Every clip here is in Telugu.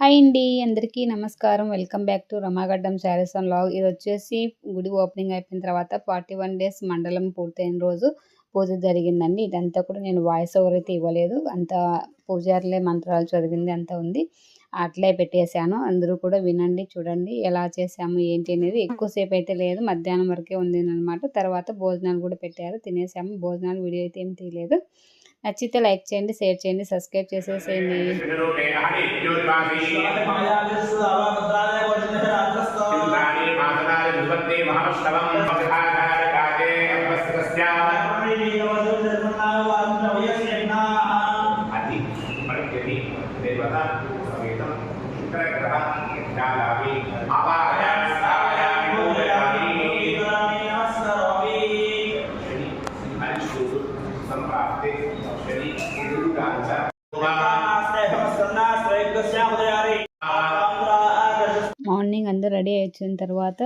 హాయ్ అండి అందరికీ నమస్కారం. Welcome back to Ramagaddam sarees and log. ఇది వచ్చేసి గుడి ఓపెనింగ్ అయిపోయిన తర్వాత ఫార్టీ వన్ డేస్ మండలం పూర్తయిన రోజు పూజ జరిగిందండి. ఇదంతా కూడా నేను వాయిస్ ఓవర్ అయితే ఇవ్వలేదు. అంత పూజారులే మంత్రాలు చదివింది అంతా ఉంది. అట్లే పెట్టేశాను. అందరూ కూడా వినండి చూడండి ఎలా చేసాము ఏంటి అనేది. ఎక్కువసేపు అయితే లేదు. మధ్యాహ్నం వరకే ఉంది అనమాట తర్వాత భోజనాలు కూడా పెట్టారు. తినేసాము. భోజనాలు వీడియో అయితే ఏం తీయలేదు. నచ్చితే లైక్ చేయండి షేర్ చేయండి సబ్స్క్రైబ్ చేసేసేయండి. ఇచ్చిన తర్వాత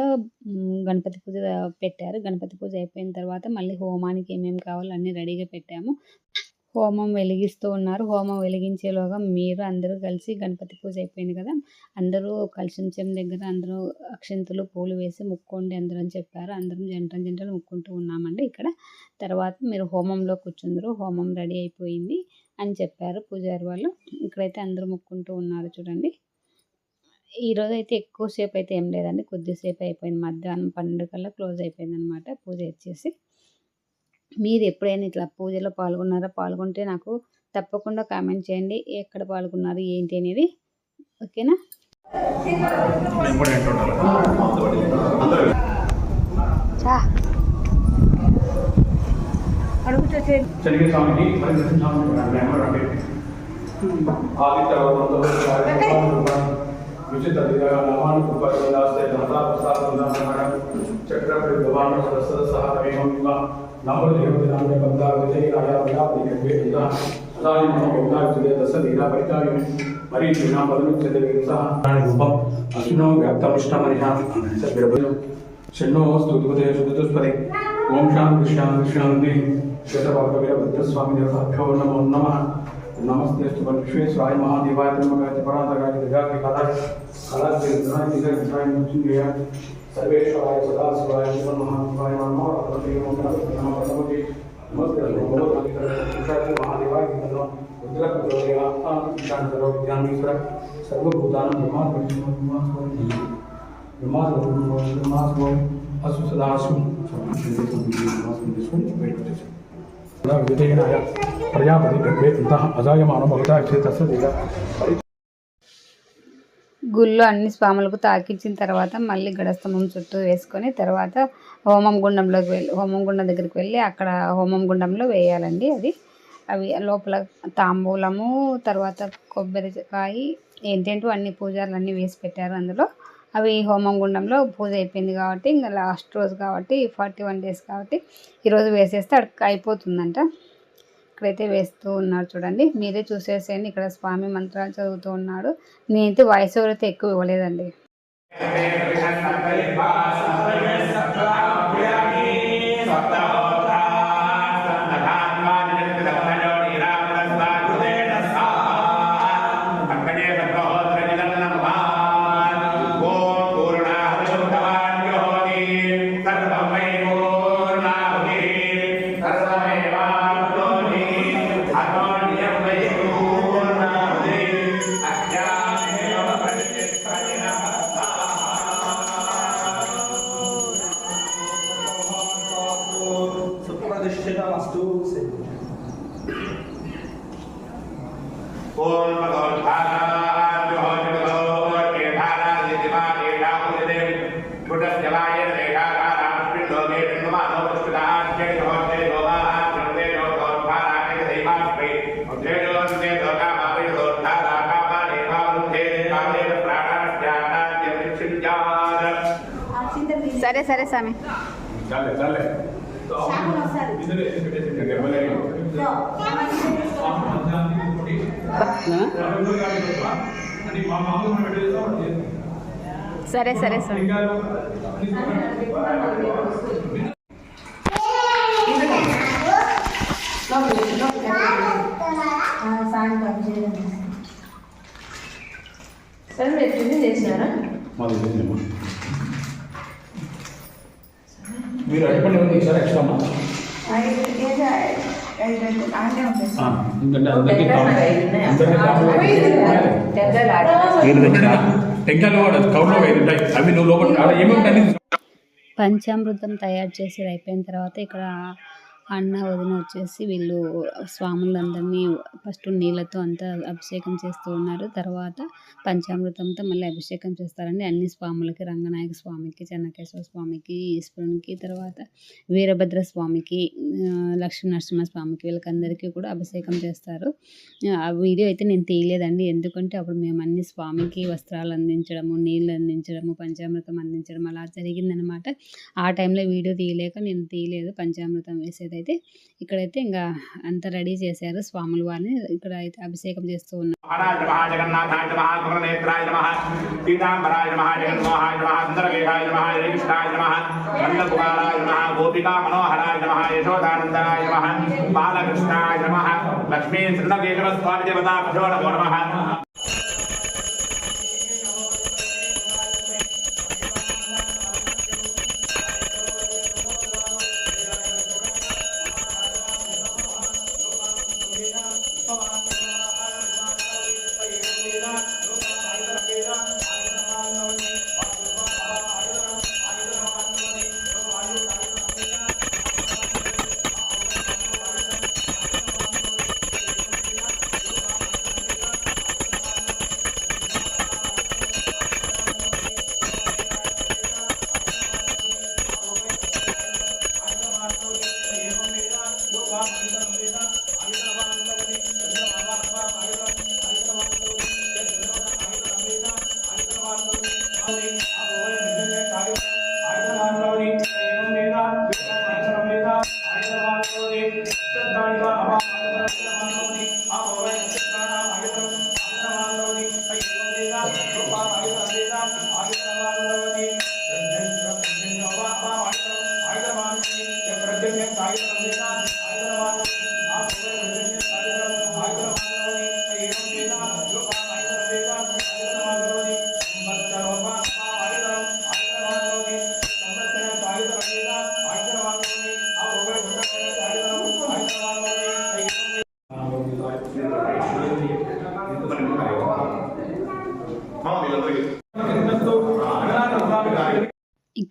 గణపతి పూజ పెట్టారు. గణపతి పూజ అయిపోయిన తర్వాత మళ్ళీ హోమానికి ఏమేమి కావాలో అన్నీ రెడీగా పెట్టాము. హోమం వెలిగిస్తూ ఉన్నారు. హోమం వెలిగించేలోగా మీరు అందరూ కలిసి గణపతి పూజ అయిపోయింది కదా? అందరూ కలిసించం దగ్గర అందరూ అక్షంతులు పూలు వేసి ముక్కోండి అందరూ అని చెప్పారు. అందరం జంటలు జంటలు ముక్కుంటూ ఉన్నామండి ఇక్కడ. తర్వాత మీరు హోమంలో కూర్చుందరు. హోమం రెడీ అయిపోయింది అని చెప్పారు పూజారి వాళ్ళు. ఇక్కడైతే అందరూ ముక్కుంటూ ఉన్నారు చూడండి. ఈరోజు అయితే ఎక్కువసేపు అయితే ఏం లేదండి. కొద్దిసేపు అయిపోయింది. మధ్యాహ్నం పన్నెండు కల్లా క్లోజ్ అయిపోయింది అనమాట పూజ వచ్చేసి మీరు ఎప్పుడైనా ఇట్లా పూజలో పాల్గొన్నారా? పాల్గొంటే నాకు తప్పకుండా కామెంట్ చేయండి. ఎక్కడ పాల్గొన్నారు? ఏంటి అనేది. ఓకేనా? उचित अधिकार नामान उपासनास्ते धनता प्रसाद नामकरण चक्रपति भगवान सरस्वती सहायमेवंगा नमो देवते नामे बंदा विजय राजा विला दिव्य विला सदाय मम योगा विजय दस लीला परिचाय मरी जीना बदनु चले विरसा नारायण रूपम असिनो व्याप्तमिष्टम हरिहा सर्वभय शरणो स्तुतिपते शुद्धस्पदे ओम शांति शांति शांति श्वेतपापवीर भद्रस्वामी देवताभ्यो नमो नमः नमस्ते विश्वेश्वराय महादेवाय त्र्यंबकाय पराधकाय गजाय कलाय कलाय विजय विजय मुचिंगय सर्वेश्वराय सदाशिवाय महादेवाय नमो रत्नदेव नमो रत्नपति नमस्ते भगवद्गीताय महादेवाय नमो रुद्रप्रदोदय आत्मविशान करो ज्ञानेश्वर सर्वभूतानां ब्रह्मात्मनि ब्रह्मास्वं ब्रह्मास्वं ब्रह्मास्वं असु सदाशिवं सर्वं श्रीकृष्णं ब्रह्मास्वं विष्णु वेट విధేయనాయ ప్రజాపతి గర్భే ఇంతః భగతా గుళ్ళో అన్ని స్వాములకు తాకించిన తర్వాత మళ్ళీ గడస్తంభం చుట్టూ వేసుకొని తర్వాత హోమం గుండంలోకి వెళ్ళి హోమం గుండం దగ్గరికి వెళ్ళి అక్కడ హోమం గుండంలో వేయాలండి అది. అవి లోపల తాంబూలము తర్వాత కొబ్బరికాయ ఏంటంటూ అన్ని పూజలు అన్నీ వేసి పెట్టారు అందులో. అవి హోమం గుండంలో పూజ అయిపోయింది కాబట్టి ఇంకా లాస్ట్ రోజు కాబట్టి ఫార్టీ వన్ డేస్ కాబట్టి ఈరోజు వేసేస్తే అక్కడికి అయిపోతుందంట. ఇక్కడైతే వేస్తూ ఉన్నారు చూడండి. మీరే చూసేసేయండి. ఇక్కడ స్వామి మంత్రాలు చదువుతూ ఉన్నాడు. నేనైతే వాయిస్ ఎవరైతే అయితే ఎక్కువ ఇవ్వలేదండి. సరే సరే స్వామి సరే సరే స్వామి సార్ మీరు చేసినారా? మీరు అడిపండి ఏమైనా ఇచ్చారా ఎక్స్ట్రా ఎందుకంటే అందరికీ టెంకాయలు కూడా కౌంట్లో ఐదు ఉంటాయి. అవి నువ్వు లోపల ఉంటాయి పంచామృతం తయారు చేసేది అయిపోయిన తర్వాత ఇక్కడ అన్న వదిన వచ్చేసి వీళ్ళు స్వాములందరినీ ఫస్ట్ నీళ్ళతో అంతా అభిషేకం చేస్తూ ఉన్నారు. తర్వాత పంచామృతంతో మళ్ళీ అభిషేకం చేస్తారండి. అన్ని స్వాములకి రంగనాయక స్వామికి చెన్నకేశ్వర స్వామికి ఈశ్వరునికి తర్వాత వీరభద్ర స్వామికి లక్ష్మీ నరసింహ స్వామికి వీళ్ళకందరికీ కూడా అభిషేకం చేస్తారు. ఆ వీడియో అయితే నేను తీయలేదండి. ఎందుకంటే అప్పుడు మేము అన్ని స్వామికి వస్త్రాలు అందించడము నీళ్ళు అందించడము పంచామృతం అందించడం అలా జరిగిందనమాట ఆ టైంలో వీడియో తీయలేక నేను తీయలేదు. పంచామృతం వేసేది అయితే ఇక్కడైతే ఇంకా అంత రెడీ చేశారు స్వాముల వారిని. ఇక్కడ అయితే అభిషేకం చేస్తూ ఉన్నారు. గోపికా మనోహరాయ నమః యశోదానందనాయ నమః బాలకృష్ణాయ నమః లక్ష్మీ స్వామి దేవతాభ్యో నమో.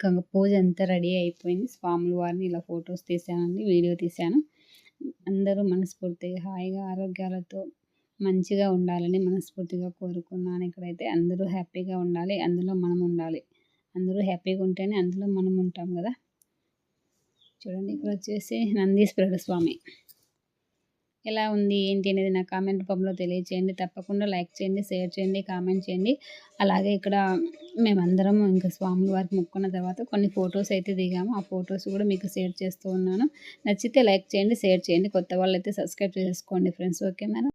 ఇంకా పూజ అంతా రెడీ అయిపోయింది. స్వాముల వారిని ఇలా ఫొటోస్ తీసానండి వీడియో తీశాను అందరూ మనస్ఫూర్తిగా హాయిగా ఆరోగ్యాలతో మంచిగా ఉండాలని మనస్ఫూర్తిగా కోరుకున్నాను ఇక్కడైతే. అందరూ హ్యాపీగా ఉండాలి అందులో మనం ఉండాలి. అందరూ హ్యాపీగా ఉంటేనే అందులో మనం ఉంటాం కదా. చూడండి ఇక్కడ వచ్చేసి నందీశ్వరుడు స్వామి. ఎలా ఉంది ఏంటి అనేది నా కామెంట్ రూపంలో తెలియచేయండి. తప్పకుండా లైక్ చేయండి షేర్ చేయండి కామెంట్ చేయండి. అలాగే ఇక్కడ మేమందరం ఇంకా స్వామి వారికి మొక్కున్న తర్వాత కొన్ని ఫొటోస్ అయితే దిగాము. ఆ ఫొటోస్ కూడా మీకు షేర్ చేస్తూ ఉన్నాను. నచ్చితే లైక్ చేయండి షేర్ చేయండి. కొత్త వాళ్ళు అయితే సబ్స్క్రైబ్ చేసుకోండి ఫ్రెండ్స్. Okay madam.